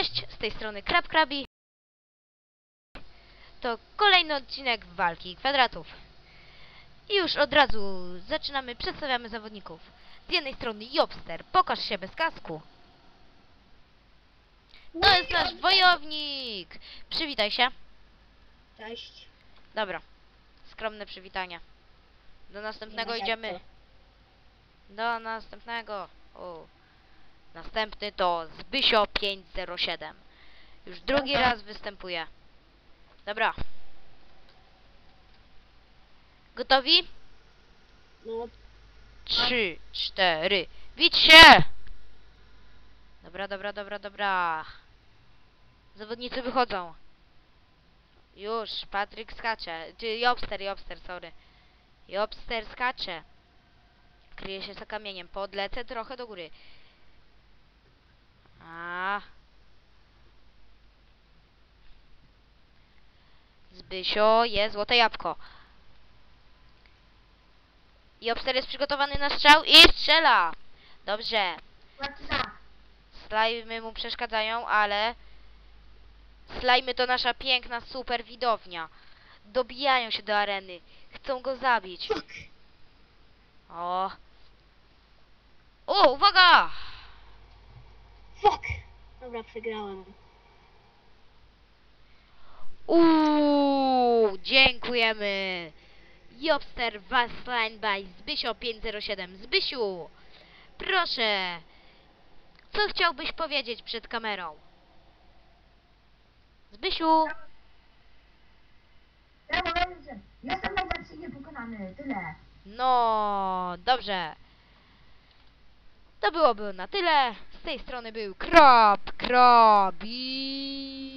Cześć, z tej strony Krab Krabi. To kolejny odcinek walki kwadratów. I już od razu zaczynamy, przedstawiamy zawodników. Z jednej strony Jobster, pokaż się bez kasku. To jest nasz wojownik! Przywitaj się. Cześć. Dobra, skromne przywitanie. Do następnego idziemy. Do następnego. O. Następny to Zbysio 507. Już drugi raz występuje. Dobra. Gotowi? No, Trzy, cztery. Widź się! Dobra, dobra, dobra, dobra. Zawodnicy wychodzą. Już, Patryk skacze. Czy Jobster, Jobster, sorry. Jobster skacze. Kryje się za kamieniem. Podlecę trochę do góry. A. Zbysio je złote jabłko. Jobster jest przygotowany na strzał i strzela. Dobrze. Slajmy mu przeszkadzają, ale slajmy to nasza piękna, super widownia. Dobijają się do areny. Chcą go zabić. O, Fuck. Dobra, przegrałem. Uuu, dziękujemy. Jobster Wasline by Zbysio 507. Zbysiu, proszę. Co chciałbyś powiedzieć przed kamerą? Zbysiu, Ja mówię, że jestem najbardziej niepokonany, tyle. no dobrze. To byłoby na tyle. Z tej strony był Krop, Krop i...